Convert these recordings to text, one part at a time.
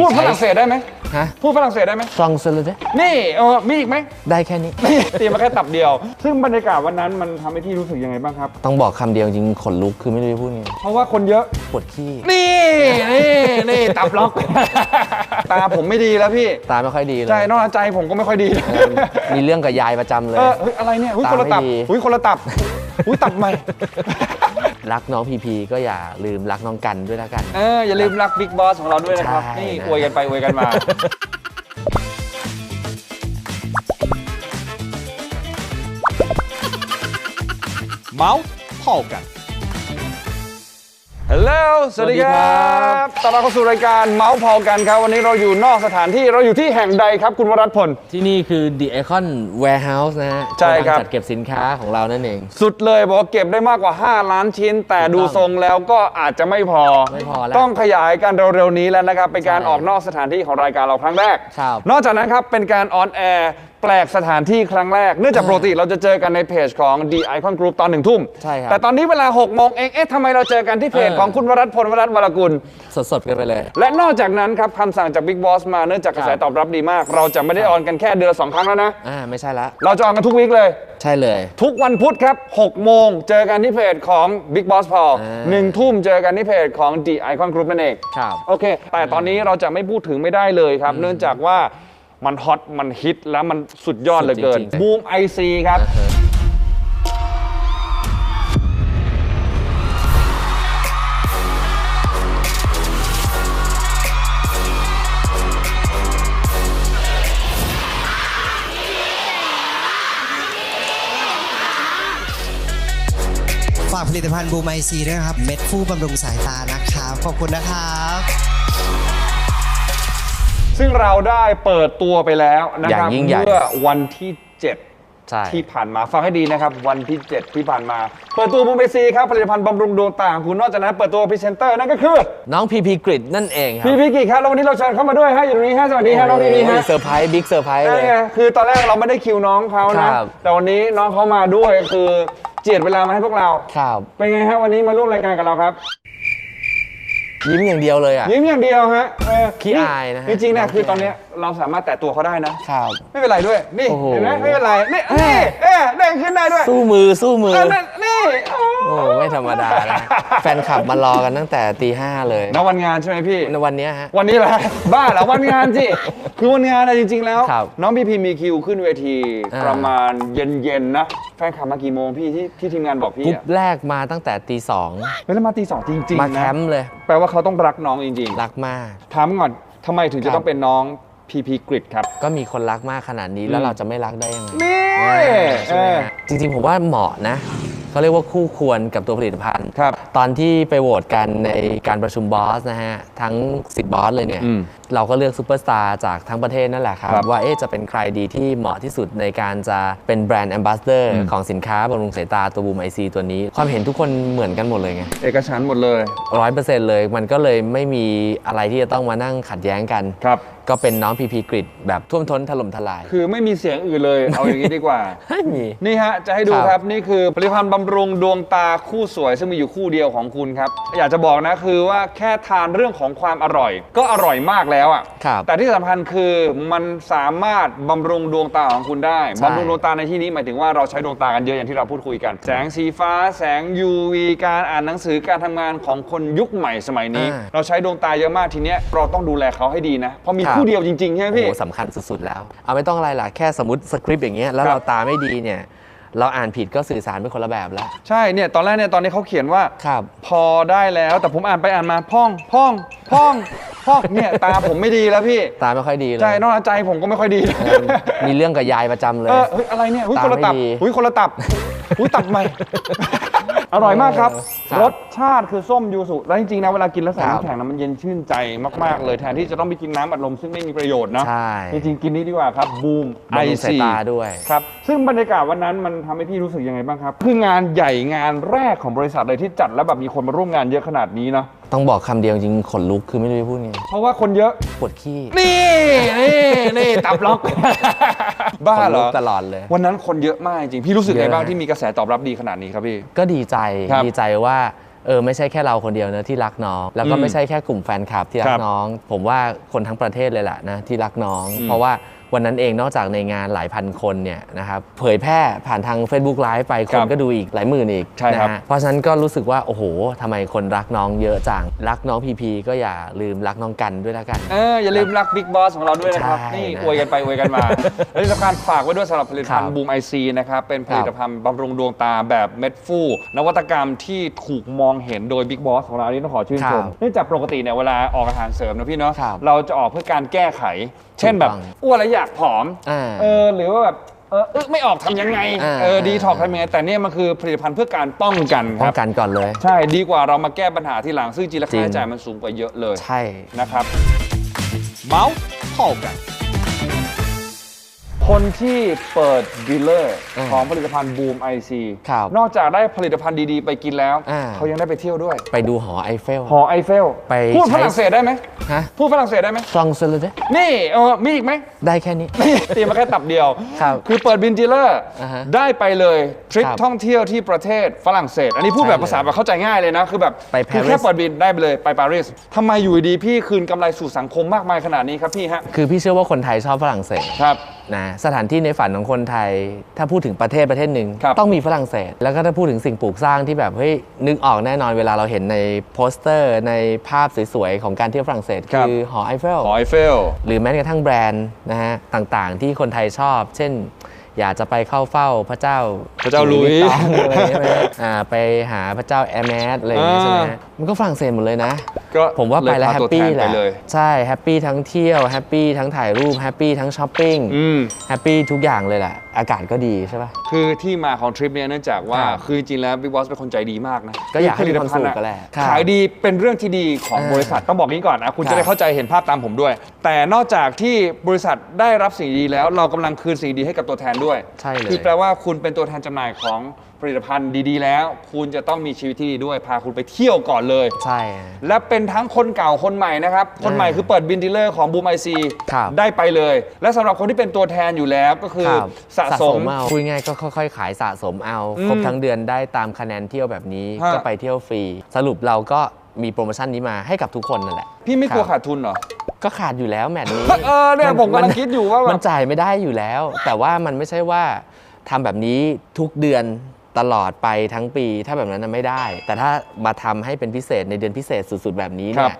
พูดฝรั่งเศสได้ไหมฮะพูดฝรั่งเศสได้ไหมฟรองเซลเดนี่เออมีอีกไหมได้แค่นี้นี่เตรียมมาแค่ตับเดียว ซึ่งบรรยากาศวันนั้นมันทำให้พี่รู้สึกยังไงบ้างครับ ต้องบอกคำเดียวจริงขนลุกคือไม่รู้จะพูดไงเพราะว่าคนเยอะปวดขี้ นี่นี่นี่ตับล็อก ตาผมไม่ดีแล้วพี่ตาไม่ค่อยดีเลยใจนอกจากใจผมก็ไม่ค่อยดีมีเรื่องกับยายประจำเลยเออเฮ้ยอะไรเนี่ยอุ้ยตาคนละตับไม่ดีอุ้ยคนละตับอุ้ยตับใหม่ รักน้องพีพีก็อย่าลืมรักน้องกันด้วยแล้วกัน เอออย่าลืมรักบิ๊กบอสของเราด้วยนะครับ ใช่นี่นะ อวยกันไปอวยกันมา เมาส์พอกันฮั ลโหลสวัสดีครับต้อนรับเข้าสู่รายการเมาส์พอกันครับ วันนี้เราอยู่นอกสถานที่เราอยู่ที่แห่งใดครับคุณวรัตน์พล ที่นี่คือ The Icon Warehouse นะฮะใช่ครับ โกดังจัดเก็บสินค้าของเรานั่นเอง สุดเลยบอกว่าเก็บได้มากกว่า 5 ล้านชิ้น แต่ดูทรงแล้วก็อาจจะไม่พอ ไม่พอแล้วต้องขยายกันเร็วๆนี้แล้วนะครับเป็นการใช่ออกนอกสถานที่ของรายการเราครั้งแรก ครับ นอกจากนั้นครับเป็นการออนแอร์ แปลกสถานที่ครั้งแรก เนื่องจากอ่าปกติเราจะเจอกันในเพจของ The Icon Group ตอนหนึ่งทุ่ม ใช่ครับแต่ตอนนี้เวลา6โมงเอง เอ๊ะทำไมเราเจอกันที่เพจเออ ของคุณวรัตน์พลวรัตน์วรกุล สดๆกันไปเลย และนอกจากนั้นครับคำสั่งจาก Big Boss มาเนื่องจากกระแสครับตอบรับดีมาก เราจะไม่ได้ออนกันแค่เดือนละสองครั้งแล้วนะ อ่าไม่ใช่ละ เราจะออนกันทุกวีคเลย ใช่เลย ทุกวันพุธครับ 6 โมงเจอกันที่เพจของ Big Boss Paul อ่า หนึ่งทุ่มเจอกันที่เพจของ The Icon Group นั่นเอง ครับ โอเค แต่ตอนนี้เราจะไม่พูดถึงไม่ได้เลยครับ เนื่องจากว่า มันฮอตมันฮิตแล้วมันสุดยอดเหลือเกินสุดจริงๆ บูมไอซีครับ ฝากผลิตภัณฑ์บูมไอซีด้วยนะครับ เม็ดฟูบำรุงสายตานะครับ ขอบคุณนะครับ ซึ่งเราได้เปิดตัวไปแล้วนะครับอย่างยิ่งใหญ่ เมื่อวันที่ 7 ใช่ ที่ผ่านมาฟังให้ดีนะครับ วันที่ 7 ที่ผ่านมา เปิดตัวบูมไอซีครับผลิตภัณฑ์บำรุงดวงตาของคุณนอกจากนั้นเปิดตัวพรีเซนเตอร์นั่นก็คือน้องพีพีกริดนั่นเองครับพี่พิกิครับแล้ววันนี้เราเชิญเข้ามาด้วยฮะอยู่ตรงนี้ฮะสวัสดีฮะน้องพีพีฮะโยเซอร์ไพรส์บิ๊กเซอร์ไพรส์เลใช่ยไงคือตอนแรกเราไม่ได้คิวน้องเขาคนะรับ แต่วันนี้น้องเขามาด้วยคือเจียดเวลามาให้พวกเรา ครับ เป็นไงฮะวันนี้มาร่วมรายการกับเราครับ ยิ้มอย่างเดียวเลยอะยิ้มอย่างเดียวฮะเออขี้อายนะฮะจริงๆเนี่ยขี้อายคือตอนเนี้ยเราสามารถแตะตัวเขาได้นะ ครับ ไม่เป็นไรด้วย นี่ โอ้โห เห็นไหมไม่เป็นไรนี่นี่เอ๊ะเด้งขึ้นได้ด้วยสู้มือสู้มือ เออนั่นนี่โอ้โอ้ไม่ธรรมดานะแฟนคลับมารอกันตั้งแต่ตีห้าเลยณวันงานใช่ไหมพี่ ในวันเนี้ยฮะ วันนี้แหละ บ้าเหรอวันงานสิคือวันงานอะจริง ๆ แล้ว ครับน้องพีพีมีคิวขึ้นเวทีอ่า ประมาณเย็น ๆ นะ แฟนคลับมากี่โมงพี่ที่ที่ทีมงานบอกพี่กรุ๊ปอะแรกมาตั้งแต่ตีสองเฮ้ยแล้วมาตีสองจริง มาๆ แคนะ มป์เลย แปลว่าเขาต้องรักน้องจริง รักมาก ๆ ถามก่อนทำไมถึงจะครับ ต้องเป็นน้อง พีพีกริดครับ ก็มีคนรักมากขนาดนี้แล้วเราจะไม่รักได้ยังไง นี่อ่าใช่ไหมเออฮะจริงๆ ผมว่าเหมาะนะเขาเรียกว่าคู่ควรกับตัวผลิตภัณฑ์ ครับ ตอนที่ไปโหวตกันในการประชุมบอสนะฮะ ทั้ง 10 บอสเลยเนี่ย อืมเราก็เลือกซูเปอร์สตาร์จากทั้งประเทศนั่นแหละครับ ครับว่าเอ๊ะจะเป็นใครดีที่เหมาะที่สุดในการจะเป็นแบรนด์แอมบาสเดอร์ของสินค้าบำรุงสายตาตัวบูมไอซีตัวนี้ ความเห็นทุกคนเหมือนกันหมดเลยไง เอกฉันท์หมดเลยร้อยเปอร์เซ็นต์เลยมันก็เลยไม่มีอะไรที่จะต้องมานั่งขัดแย้งกัน ครับก็เป็นน้องพีพีกริดแบบท่วมท้นถล่มทลาย คือไม่มีเสียงอื่นเลย เอาอย่างนี้ดีกว่า ไม่มี นี่ฮะ จะให้ดูครับครับ นี่คือผลิตภัณฑ์บำรุงดวงตาคู่สวย ซึ่งมีอยู่คู่เดียวของคุณครับ อยากจะบอกนะคือว่าแค่ทานเรื่องของความอร่อย ก็อร่อยมากแล้วอะ ครับแต่ที่สำคัญคือมันสามารถบำรุงดวงตาของคุณได้ใช่ บำรุงดวงตาในที่นี้หมายถึงว่าเราใช้ดวงตากันเยอะอย่างที่เราพูดคุยกัน แสงสีฟ้า แสง UV การอ่านหนังสือการทำงานของคนยุคใหม่สมัยนี้ อ่าเราใช้ดวงตาเยอะมากทีเนี้ยเราต้องดูแลเขาให้ดีนะเพราะมี ครับคู่เดียวจริงๆใช่ไหมโอ้พี่โหสำคัญสุดๆแล้ว เอาไม่ต้องอะไรล่ะแค่สมมติสคริปต์อย่างเงี้ยแล้วครับเราตาไม่ดีเนี่ยเราอ่านผิดก็สื่อสารเป็นคนละแบบแล้ว ใช่เนี่ยตอนแรกเนี่ยตอนนี้เขาเขียนว่าครับพอได้แล้วแต่ผมอ่านไปอ่านมาพ่องพ่องพ่องพ่องเนี่ยตาผมไม่ดีแล้วพี่ ตาไม่ค่อยดีเลยใจนอกจากใจผมก็ไม่ค่อยดีเออมีเรื่องกับยายประจำเลยเออเฮ้ยอะไรเนี่ยหุ้ยตาคนละตับไม่ดีหุ้ยคนละตับหุ้ยตับใหม่ อร่อยมากครับ ครับรสชาติคือส้มยูสุแล้วจริงๆนะเวลากินแล้วใส่ครับน้ำแข็งนะมันเย็นชื่นใจมากๆ เลยแทนที่จะต้องไปกินน้ำอัดลมซึ่งไม่มีประโยชน์นะใช่ จริงๆกินนี้ดีกว่าครับบูมไอบำรุงสายซี ตาด้วย ครับ ซึ่งบรรยากาศวันนั้นมันทำให้พี่รู้สึกยังไงบ้างครับ คืองานใหญ่งานแรกของบริษัทเลยที่จัดแล้วแบบมีคนมาร่วมงานเยอะขนาดนี้เนาะต้องบอกคำเดียวจริงขนลุกคือไม่รู้จะพูดไงเพราะว่าคนเยอะ ปวดขี้ นี่นี่นี่ตับล็อก บ้าขนเหรลุอกตลอดเลย วันนั้นคนเยอะมากจริงพี่รู้สึกไงเยอะบ้างที่มีกระแสตอบรับดีขนาดนี้ครับพี่ ก็ดีใจครับดีใจว่าเออไม่ใช่แค่เราคนเดียวนะที่รักน้อง แล้วก็อืมไม่ใช่แค่กลุ่มแฟนคลับที่รัครักบน้อง ผมว่าคนทั้งประเทศเลยแหละนะที่รักน้องอืมเพราะว่า วันนั้นเองนอกจากในงานหลายพันคนเนี่ยนะครับเผยแพร่ผ่านทาง Facebook Live ไปคนก็ดูอีกหลายหมื่นอีกใช่ครับ นะฮะเพราะฉะนั้นก็รู้สึกว่า โอ้โหทำไมคนรักน้องเยอะจัง รักน้องพีพีก็อย่าลืมรักน้องกันด้วยแล้วกัน เอออย่าลืมรักบิ๊กบอสของเราด้วยนะครับ ใช่นี่นะอวยกันไปอวยกันมา และที่สำคัญฝากไว้ด้วยสำหรับผลิตภัณครัฑ์บบูมไอซีนะครับ เป็นผลิตภัณฑ์บำรุงดวงตาแบบเม็ดฟูนวัตกรรมที่ถูกมองเห็นโดยบิ๊กบอสของเราอันนี้ต้องขอชื่นชมครับเนื่องจากปกติเนี่ยเวลาออกอาหารเสริมนะพี่เนาะครับเราจะออกเพื่อการแก้ไข เช่นแบบถูกต้องอ้วนแล้วอยากผอมอ่า เออหรือว่าแบบเออเอยไม่ออกทำยังไงอ่า เออดีถอกทำยังไงแต่เนี่ยมันคือผลิตภัณฑ์เพื่อการป้องกันคป้อรังบ กันก่อนเลย ใช่ดีกว่าเรามาแก้ปัญหาที่หลังซึ่งจริงๆแล้วจริค่างใช้จ่ายมันสูงกว่าเยอะเลยใช่ นะครับ เมาส์เข้ากัน คนที่เปิดดีลเลอร์อ่าของผลิตภัณฑ์บูมไอซีครับนอกจากได้ผลิตภัณฑ์ดีๆ ไปกินแล้ว อ่า เขายังได้ไปเที่ยวด้วย ไปดูหอไอเฟล หอไอเฟลไปพูดใช้ฝรั่งเศสได้ไหมฮะ พูดฝรั่งเศสได้ไหมฟรองเซลเดนี่เออมีอีกไหม ได้แค่นี้นี่เตรียมมาแค่ตับเดียวครับคือเปิดบินดีลเลอร์อ่าฮะได้ไปเลยทริปครับท่องเที่ยวที่ประเทศฝรั่งเศส อันนี้พูดแบบใช่เลยภาษาแบบเข้าใจง่ายเลยนะ คือแบบไปคือ Paris แค่เปิดบินได้ไปเลยไปปารีสทำไมอยู่ดีๆพี่คืนกำไรสู่สังคมมากมายขนาดนี้ครับพี่ฮะ คือพี่เชื่อว่าคนไทยชอบฝรั่งเศสครับ นะสถานที่ในฝันของคนไทย ถ้าพูดถึงประเทศประเทศหนึ่งครับต้องมีฝรั่งเศส แล้วก็ถ้าพูดถึงสิ่งปลูกสร้างที่แบบเฮ้ยนึกออกแน่นอนเวลาเราเห็นในโปสเตอร์ ในภาพสวยๆของการเที่ยวฝรั่งเศสครับ คือหอไอเฟลหอไอเฟล หรือแม้กระทั่งแบรนด์นะฮะต่างๆ ที่คนไทยชอบ เช่น อยากจะไปเข้าเฝ้าพระเจ้าพระเจ้าหลุยส์วิตตองอะไรใช่ไหมอ่าไปหาพระเจ้าแอร์แมสอะไรอย่างเงี้ยใช่ไหมอ่าฮะมันก็ฝรั่งเศสหมดเลยนะก็ผมว่าไปแล้วเยแฮพปตัวปี้ทนแหไปละเลยใช่แฮปปี้ทั้งเที่ยวแฮปปี้ทั้งถ่ายรูปแฮปปี้ทั้งช้อปปิ้งอืมแฮปปี้ทุกอย่างเลยแหละ อากาศก็ดีใช่ปะคือที่มาของทริปเนี้ยเนื่องจากว่าครับคือจริงๆแล้วบิ๊กบอสเป็นคนใจดีมากนะก็อยากให้มีความสุขผลิตภัณฑ์กันแหละอะครับขายดีเป็นเรื่องที่ดีของอ่าบริษัทต้องบอกนี้ก่อนนะคุณครับ จะได้เข้าใจเห็นภาพตามผมด้วย แต่นอกจากที่บริษัทได้รับสิ่งดีแล้ว เรากำลังคืนสิ่งดีให้กับตัวแทนด้วย ใช่เลย คือแปลว่าคุณเป็นตัวแทนจำหน่ายของ ผลิตภัณฑ์ดีๆ แล้ว คุณจะต้องมีชีวิตที่ดีด้วยพาคุณไปเที่ยวก่อนเลย ใช่ และเป็นทั้งคนเก่าคนใหม่นะครับ คนใหม่คือเปิดบินดีลเลอร์ของบูมไอซีครับได้ไปเลย และสำหรับคนที่เป็นตัวแทนอยู่แล้วก็คือครับสะสม เอาพูดง่ายๆก็ค่อยๆ ขายสะสมเอาอืมครบทั้งเดือนได้ตามคะแนนเที่ยวแบบนี้ฮะ ก็ไปเที่ยวฟรี สรุปเราก็มีโปรโมชั่นนี้มาให้กับทุกคนนั่นแหละพี่ไม่กลัวครับขาดทุนเหรอ ก็ขาดอยู่แล้วแมตช์นี้ เออเนี่ยผมกำลังคิดอยู่ว่าแบบ มันจ่ายไม่ได้อยู่แล้ว แต่ว่ามันไม่ใช่ว่าทำแบบนี้ทุกเดือน ตลอดไปทั้งปี ถ้าแบบนั้นนะไม่ได้ แต่ถ้ามาทำให้เป็นพิเศษในเดือนพิเศษสุด ๆ แบบนี้ครัเนี่บย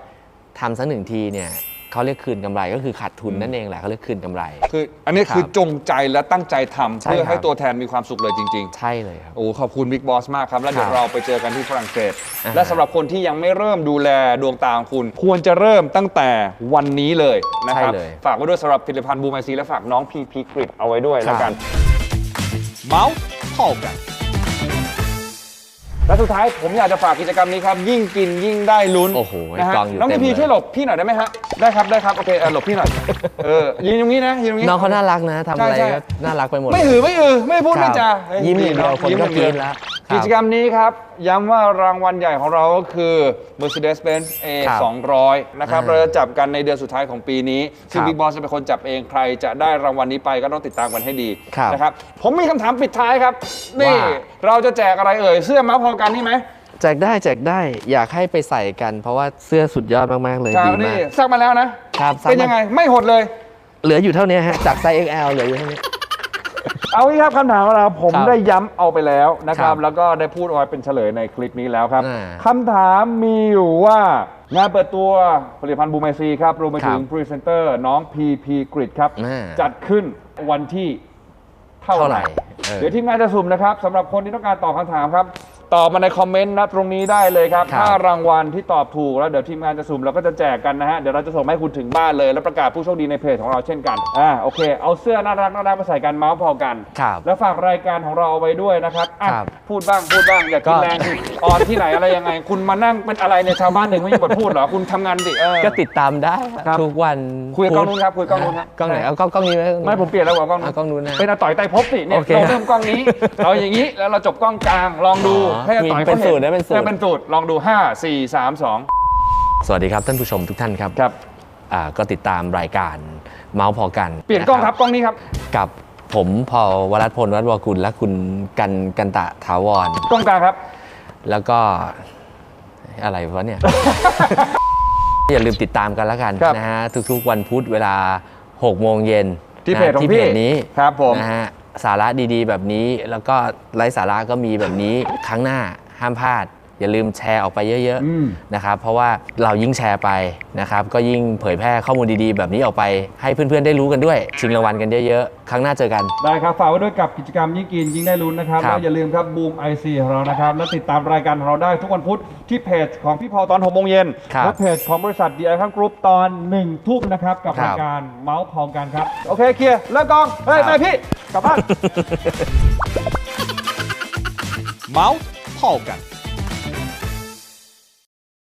ทำสักหนึ่งทีเนี่ยเขาเรียกคืนกำไรก็คือขาดทุนนั่นเองแหละเขาเรียกคืนกำไร คืออันนี้คือครับจงใจและตั้งใจทำใช่เพื่อให้ครับตัวแทนมีความสุขเลยจริงใช่เลยครับๆโอ้ขอบคุณบิ๊กบอสมากครับ แล้วเดี๋ยวครับเราไปเจอกันที่ฝรั่งเศสอ่าฮะและสำหรับคนที่ยังไม่เริ่มดูแลดวงตาของคุณ ควรจะเริ่มตั้งแต่วันนี้เลยนะครับใช่เลยฝากไว้ด้วยสำหรับผลิตภัณฑ์บูมไอซีและฝากน้องพีพีกริดเอาไว้ด้วยแล้วกัน เมาส์เข้ากัน และสุดท้ายผมอยากจะฝากกิจกรรมนี้ครับ ยิ่งกินยิ่งได้ลุ้นโอ้โหนะฮะกล้องอยู่น้องเต็พีมพีเลย ช่วยหลบพี่หน่อยได้ไหมฮะได้ครับได้ครับโอเคเออหลบพี่หน่อยเออยืนตรงนี้นะยืนตรงนี้ น้องเขาน่ารักนะทำอะไรใช่ใช่ ก็น่ารักไปหมดไม่หือไม่อือไม่พูดครับไม่จาเฮ้ยิ้มอย่างเดียวคนยิ้มก็อย่างเดียวกรี๊ดแล้วครับ กิจกรรมนี้ครับ ย้ำว่ารางวัลใหญ่ของเราก็คือ Mercedes-Benz A ครับ200นะครับอ่าเราจะจับกันในเดือนสุดท้ายของปีนี้ ซึ่งครับบิ๊กบอสจะเป็นคนจับเองใครจะได้รางวัลนี้ไปก็ต้องติดตามกันให้ดีครับนะครับ ผมมีคำถามปิดท้ายครับ นี่ว่าเราจะแจกอะไรเอ่ย เสื้อมาพอกันนี่ไหมแจกได้แจกได้อยากให้ไปใส่กัน เพราะว่าเสื้อสุดยอดมาก ๆ เลยครับดีนี่มากซักมาแล้วนะครับซักมาเป็นยังไงไม่หดเลย เหลืออยู่เท่านี้ฮะจากไซส์ XL เหลืออยู่เท่านี้ เอางี้ครับคำถามของเราผมครับได้ย้ำเอาไปแล้วนะคครัรับ บแล้วก็ได้พูดเอาไว้เป็นเฉลยในคลิปนี้แล้วครับอ่าคำถามมีอยู่ว่างานเปิดตัวผลิตภัณฑ์บูมไอซีครับรวมไปถึงครับพรีเซนเตอร์น้อง PP Grid ครับ อ่าจัดขึ้นวันที่เท่าเท่าไหไหร่ร่ เออ เดี๋ยวทีมงานจะสุ่มนะครับสำหรับคนที่ต้องการตอบคำถามครับ ตอบมาในคอมเมนต์นะตรงนี้ได้เลยครับ ครับ ถ้ารางวัลที่ตอบถูกแล้วเดี๋ยวทีมงานจะสุ่มเราก็จะแจกกันนะฮะ เดี๋ยวเราจะส่งให้คุณถึงบ้านเลย แล้วประกาศผู้โชคดีในเพจของเราเช่นกัน อ่า โอเค เอาเสื้อน่ารักน่ารักมาใส่กันเมาส์พอกัน ครับ แล้วฝากรายการของเราเอาไว้ด้วยนะครับอะครับพูดบ้างพูดบ้างอย่ากินก็ แรงสิออนที่ไหนอะไรยังไง คุณมานั่งเป็นอะไรในยชาวบ้านหนึ่งไม่มีบทพูดเหรอ คุณทำงานดิเออ ก็ติดตามได้ครับ ทุกวันคุยกับกล้องนู้นครับคุยกับกล้องนู้นครับ กล้องไหนเอากล้องกล้องนี้ไหมไม่ผมเปลี่ยนแล้วกว่ากล้องนู้เอากล้องนู้นนะเป็นอาต่อยไตรภพสิเนี่ยโอเคเราเริ่มกล้องนี้เราอย่างนี้แล้วเราจบกล้องกลางลองดูอ๋อให้อาต่อยมีเป็นขาห็สูตรนะเป็นสูตรออเป็นสูตรลองดู 5 4 3 2 สวัสดีครับท่านผู้ชมทุกท่านครับครับ อ่าก็ติดตามรายการเมาส์พอกันเปลี่ยนกล้องะครับกล้องนี้ครับ กับผมพอวรัตพลวัฒน์วกุลและคุณกันกันตะถาวร กล้องกลางครับ แล้วก็อะไรวะเนี่ย อย่าลืมติดตามกันแล้วกันครับนะฮะทุกๆวันพุธเวลา6โมงเย็นที่นะเพจของที่พี่เพจนี้ครับผม นะฮะ สาระดีๆ แบบนี้ แล้วก็ไร้สาระก็มีแบบนี้ครั้งหน้าห้ามพลาด อย่าลืมแชร์ออกไปเยอะอืมๆนะครับเพราะว่าเรายิ่งแชร์ไปนะครับก็ยิ่งเผยแพร่ข้อมูลดีๆ แบบนี้ออกไปให้เพื่อนๆได้รู้กันด้วย ชิงรางวัลกันเยอะๆ ครั้งหน้าเจอกัน ได้ครับฝากไว้ด้วยกับกิจกรรมยิ่งกินยิ่งได้ลุ้นนะครับครับ แล้วอย่าลืมครับบูมไอซีของเรานะครับ และติดตามรายการของเราได้ทุกวันพุธที่เพจของพี่พอตอน6โมงเย็นครับและเพจของบริษัทดีไอคัมกรุ๊ปตอน1ทุ่มนะครับกับครับรายการเมาส์พองกันครับโอเคเคลียร์เลิกกองเฮ้ยครับไปพี่กลับบ้าน เมาส์พอกัน